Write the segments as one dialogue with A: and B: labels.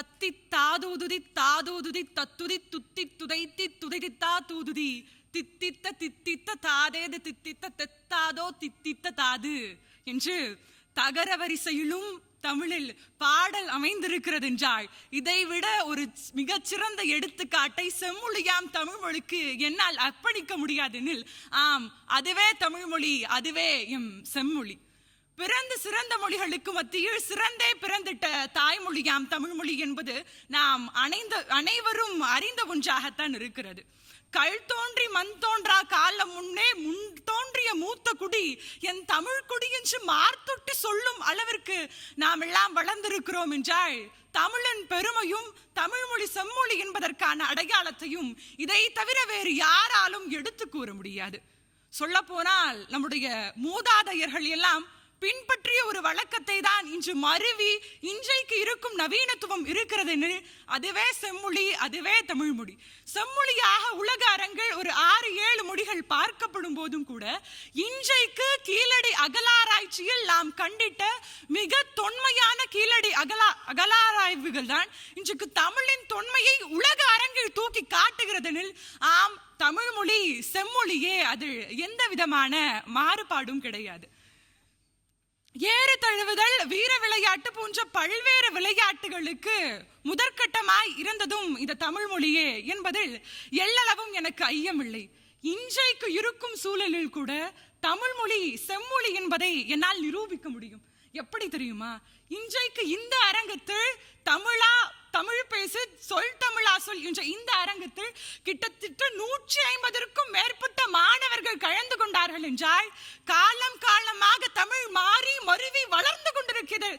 A: தத்தி தாதூதுதி தாதூதுதி தத்துதி துத்தி துதைத்தி துதைதித்தா தூதுதி தித்தித்த தித்தித்த தாதேது தித்தித்த தெத்தாதோ தித்தித்த தாது என்று தகர வரிசையிலும் தமிழில் பாடல் அமைந்திருக்கிறது என்றால் இதைவிட ஒரு மிகச்சிறந்த எடுத்துக்காட்டை செம்மொழியாம் தமிழ் மொழிக்கு என்னால் அர்ப்பணிக்க முடியாதெனில் ஆம் அதுவே தமிழ்மொழி அதுவே எம் செம்மொழி. பிறந்து சிறந்த மொழிகளுக்கு மத்தியில் சிறந்தே பிறந்திட்ட தாய்மொழியாம் தமிழ்மொழி என்பது நாம் அனைந்த அனைவரும் அறிந்த ஒன்றாகத்தான் இருக்கிறது. கல் தோன்றி மண் தோன்றா காலம் முன்னே முன் தோன்றிய மூத்த குடி என் தமிழ் குடி என்று மார்த்தொட்டி சொல்லும் அளவிற்கு நாம் எல்லாம் வளர்ந்திருக்கிறோம் என்றால் தமிழின் பெருமையும் தமிழ்மொழி செம்மொழி என்பதற்கான அடையாளத்தையும் இதை தவிர வேறு யாராலும் எடுத்து கூற முடியாது. சொல்ல போனால் நம்முடைய மூதாதையர்கள் எல்லாம் பின்பற்றிய ஒரு வழக்கத்தை தான் இன்று மருவி இன்றைக்கு இருக்கும் நவீனத்துவம் இருக்கிறது என்று அதுவே செம்மொழி அதுவே தமிழ்மொழி செம்மொழியாக உலக அரங்கில் ஒரு ஆறு ஏழு மொழிகள் பார்க்கப்படும் போதும் கூட இன்றைக்கு கீழடி அகலாராய்ச்சியில் நாம் கண்டிட்ட மிக தொன்மையான கீழடி அகலா அகலாராய்வுகள் தான் இன்றைக்கு தமிழின் தொன்மையை உலக அரங்கில் தூக்கி காட்டுகிறதெனில் ஆம் தமிழ்மொழி செம்மொழியே அது எந்த விதமான மாறுபாடும் கிடையாது. ஏறு தழுவுதல் வீர விளையாட்டு போன்ற பல்வேறு விளையாட்டுகளுக்கு முதற்கட்டமாய் இருந்ததும் இந்த தமிழ் மொழியே என்பதில் எல்லளவும் எனக்கு ஐயமில்லை. இன்றைக்கு இருக்கும் சூழலில் கூட தமிழ் மொழி செம்மொழி என்பதை என்னால் நிரூபிக்க முடியும். எப்படி தெரியுமா? இன்றைக்கு இந்த அரங்கத்தில் தமிழா தமிழ் பேசு சொல் தமிழா சொல் என்ற இந்த அரங்கத்தில் கிட்டத்தட்ட நூற்றி ஐம்பதற்கும் மேற்பட்ட மாணவர்கள் கலந்து கொண்டார்கள் என்றால் காலம் காலம் மாறி வளர்ந்து கொண்டிருக்கிறது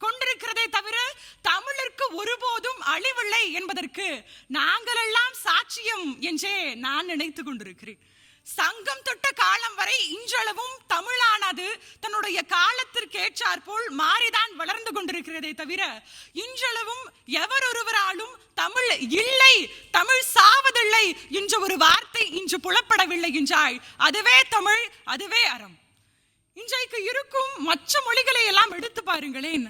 A: கொண்டிருக்கிறதே தவிர தமிழிற்கு ஒருபோதும் அழிவில்லை என்பதற்கு நாங்கள் எல்லாம் சாட்சியம் என்றே நான் நினைத்து கொண்டிருக்கிறேன். சங்கம் தொட்ட காலம் வரை இன்றளவும் தமிழானது தன்னுடைய காலத்திற்கு ஏற்றாற்போல் மாறிதான் வளர்ந்து கொண்டிருக்கிறதே தவிர இன்றளவும் எவர் ஒருவராலும் தமிழ் இல்லை தமிழ் சாவதில்லை என்ற ஒரு வார்த்தை இன்று புலப்படவில்லை என்றால் அதுவே தமிழ் அதுவே அறம். இன்றைக்கு இருக்கும் மற்ற மொழிகளை எல்லாம் எடுத்து பாருங்களேன்.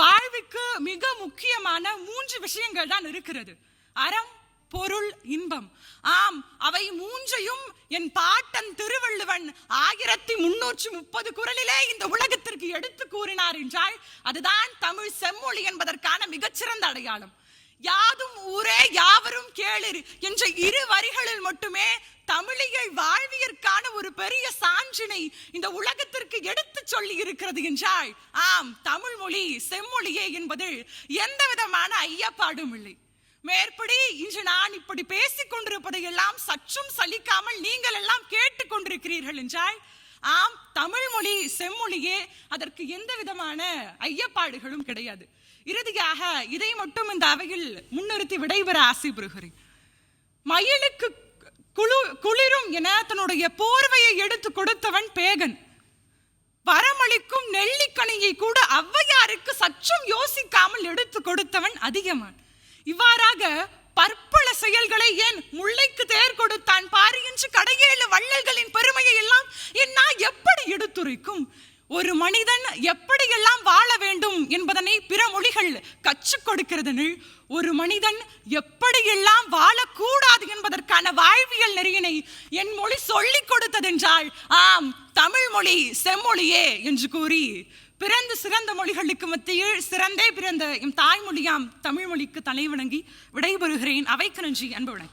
A: வாழ்வுக்கு மிக முக்கியமான மூன்று விஷயங்கள் தான் இருக்கிறது. அறம் பொருள் இன்பம். ஆம் அவை மூன்றையும் என் பாட்டன் திருவள்ளுவன் ஆயிரத்தி முன்னூற்றி முப்பது குரலிலே இந்த உலகத்திற்கு எடுத்து கூறினார் என்றால் அதுதான் தமிழ் செம்மொழி என்பதற்கான மிகச்சிறந்த அடையாளம். யாதும் ஊரே யாவரும் கேளிர் என்ற இரு வரிகளில் மட்டுமே தமிழியல் வாழ்வியற்கான ஒரு பெரிய சான்றினை இந்த உலகத்திற்கு எடுத்து சொல்லி இருக்கிறது என்றால் ஆம் தமிழ் மொழி செம்மொழியே என்பதில் எந்த விதமான ஐயப்பாடும் இல்லை. மேற்படி இன்று நான் இப்படி பேசிக் கொண்டிருப்பதை எல்லாம் சற்றும் சலிக்காமல் நீங்கள் எல்லாம் கேட்டுக் கொண்டிருக்கிறீர்கள் என்றால் ஆம் தமிழ் மொழி செம்மொழியே அதற்கு எந்த விதமான ஐயப்பாடுகளும் கிடையாது. இறுதியாக இதை மட்டும் இந்த அவையில் முன்னிறுத்தி விடைபெற ஆசைப்படுகிறேன். மயிலுக்கு குளு குளிரும் என தன்னுடைய போர்வையை எடுத்து கொடுத்தவன் பேகன். வரமளிக்கும் நெல்லிக்கனியை கூட ஔவையாருக்கு சற்றும் யோசிக்காமல் எடுத்து கொடுத்தவன் அதிகமான் இவ்வாறாக பற்பல செயல்களை ஏன் முல்லைக்கு தேர் கொடுத்தான்? பாரு என்று கடையேழு வள்ளல்களின் பெருமையை எல்லாம் என்னா எப்படி எடுத்துரைக்கும்? ஒரு மனிதன் எப்படியெல்லாம் வாழ வேண்டும் என்பதனை பிற மொழிகள் கற்றுக் கொடுக்கிறதனில் ஒரு மனிதன் எப்படியெல்லாம் வாழக்கூடாது என்பதற்கான வாழ்வியல் நெறியினை என் மொழி சொல்லிக் கொடுத்ததென்றால் ஆம் தமிழ் மொழி செம்மொழியே என்று கூறி பிறந்த சிறந்த மொழிகளுக்கு மத்தியில் சிறந்தே பிறந்த எம் தாய்மொழியாம் தமிழ் மொழிக்கு தலை வணங்கி விடைபெறுகிறேன். அவைக்கு நன்றி அன்பு வணக்கம்.